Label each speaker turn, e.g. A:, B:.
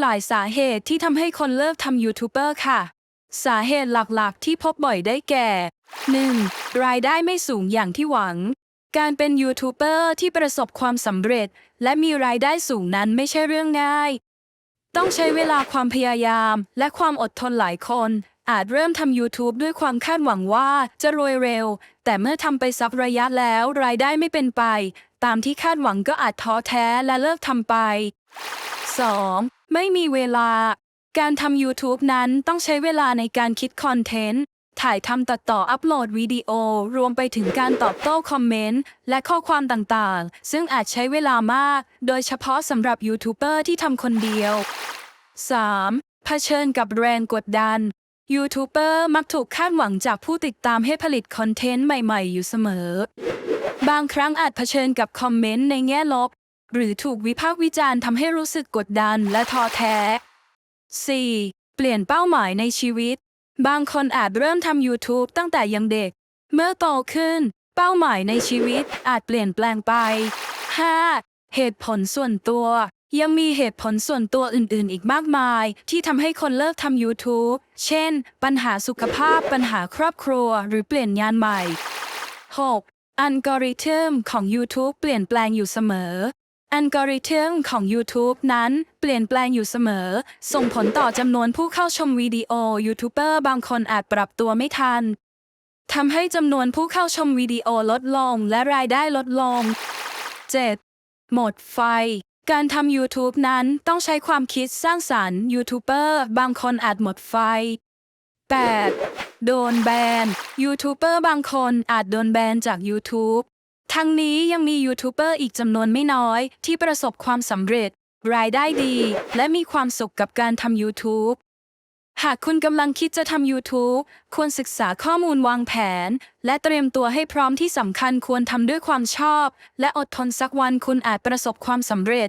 A: หลายสาเหตุที่ทำให้คนเลิกทำยูทูบเบอร์ค่ะ สาเหตุหลักๆ ที่พบบ่อยได้แก่ 1. รายได้ไม่สูงอย่างที่หวัง การเป็นยูทูบเบอร์ที่ประสบความสำเร็จ และมีรายได้สูงนั้นไม่ใช่เรื่องง่าย ต้องใช้เวลาความพยายาม และความอดทนหลายคน อาจเริ่มทำ YouTube ด้วยความคาดหวังว่าจะรวยเร็ว แต่เมื่อทำไปสักระยะแล้วรายได้ไม่เป็นไป ตามที่คาดหวังก็อาจท้อแท้และเลิกทำไป 2. ไม่มีเวลา การทำ YouTube นั้นต้องใช้เวลาในการคิดคอนเทนต์ ถ่ายทำตัดต่ออัปโหลดวิดีโอ รวมไปถึงการตอบโต้คอมเมนต์ และข้อความต่างๆ ซึ่งอาจใช้เวลามาก โดยเฉพาะสำหรับยูทูบเบอร์ที่ทำคนเดียว 3. เผชิญกับแรงกดดันยูทูบเบอร์มักถูกคาดหวังจากผู้ติดตามให้ผลิตคอนเทนต์ใหม่ๆ อยู่เสมอ บางครั้งอาจเผชิญกับคอมเมนต์ในแง่ลบ หรือถูกวิพากษ์วิจารณ์ทำให้รู้สึกกดดันและท้อแท้ 4. เปลี่ยนเป้าหมายในชีวิต บางคนอาจเริ่มทำ YouTube ตั้งแต่ยังเด็ก เมื่อโตขึ้น เป้าหมายในชีวิตอาจเปลี่ยนแปลงไป 5. เหตุผลส่วนตัว ยังมีเหตุผลส่วนตัวอื่น ๆ อีกมากมาย ที่ทำให้คนเลิกทำ YouTube เช่น ปัญหาสุขภาพ ปัญหาครอบครัว หรือเปลี่ยนงานใหม่ 6. อัลกอริทึมของ YouTube เปลี่ยนแปลงอยู่เสมอ อัลกอริทึมของ YouTube นั้นเปลี่ยนแปลงอยู่เสมอ ส่งผลต่อจำนวนผู้เข้าชมวิดีโอยูทูบเบอร์บางคนอาจปรับตัวไม่ทันทำให้จำนวนผู้เข้าชมวิดีโอลดลงและรายได้ลดลง 7. หมดไฟ การทำ YouTube นั้นต้องใช้ความคิดสร้างสรรค์ยูทูบเบอร์บางคนอาจหมดไฟ 8. โดนแบนยูทูบเบอร์บางคนอาจโดนแบนจาก YouTube ทั้งนี้ยังมียูทูบเบอร์อีกจำนวนไม่น้อย ที่ประสบความสำเร็จ รายได้ดี และมีความสุขกับการทำ YouTube หากคุณกำลังคิดจะทำ YouTube ควรศึกษาข้อมูลวางแผน และเตรียมตัวให้พร้อมที่สำคัญควรทำด้วยความชอบ และอดทนสักวันคุณอาจประสบความสำเร็จ